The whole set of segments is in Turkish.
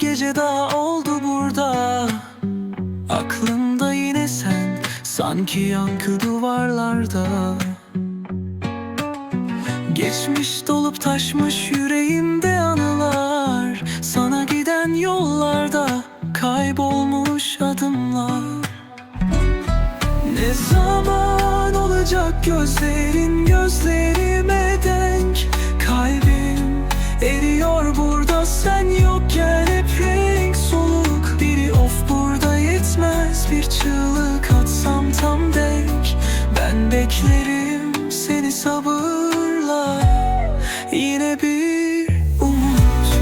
gece daha oldu burada. Aklımda yine sen Sanki yankı duvarlarda. Geçmiş dolup taşmış yüreğimde anılar. Sana giden yollarda kaybolmuş adımlar. Ne zaman olacak gözlerin gözlerime denk? Kalbim eriyor burada sen yok. Bir çığlık atsam tam denk. Ben beklerim seni sabırla. Yine bir umut.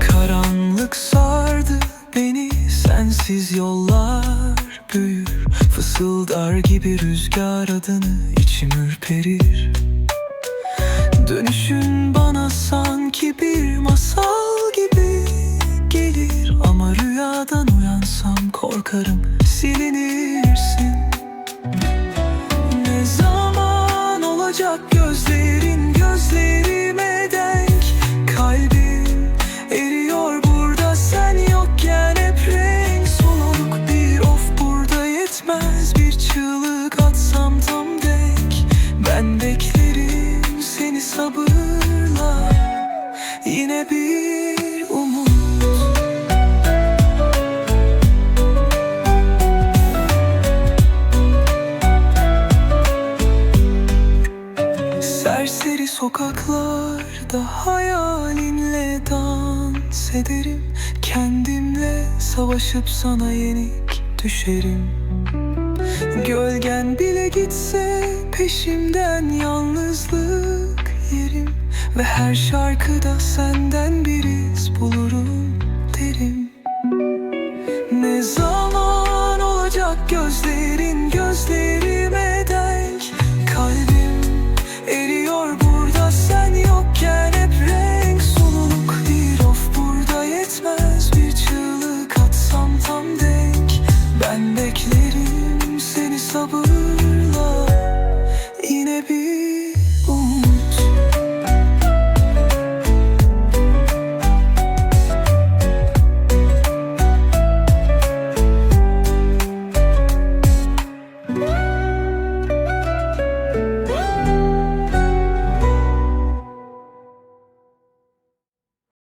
Karanlık sardı beni sensiz yollar büyür. Fısıldar gibi rüzgar adını içim ürperir Dönüşün bana sanki bir masal gibi gelir. Ama rüyadan uyansam korkarım. Silinirsin sabırla Yine bir umut. Serseri sokaklarda hayalinle dans ederim. Kendimle savaşıp sana yenik düşerim. Gölgen bile gitse peşimden yalnızlık yerim Ve her şarkıda senden bir iz bulurum derim. Ne zaman olacak gözlerin gözlerime denk? Kalbim eriyor burada sen yokken hep renk soluk Bir of burada yetmez bir çığlık atsam tam denk. Ben beklerim seni sabırla. Yine bir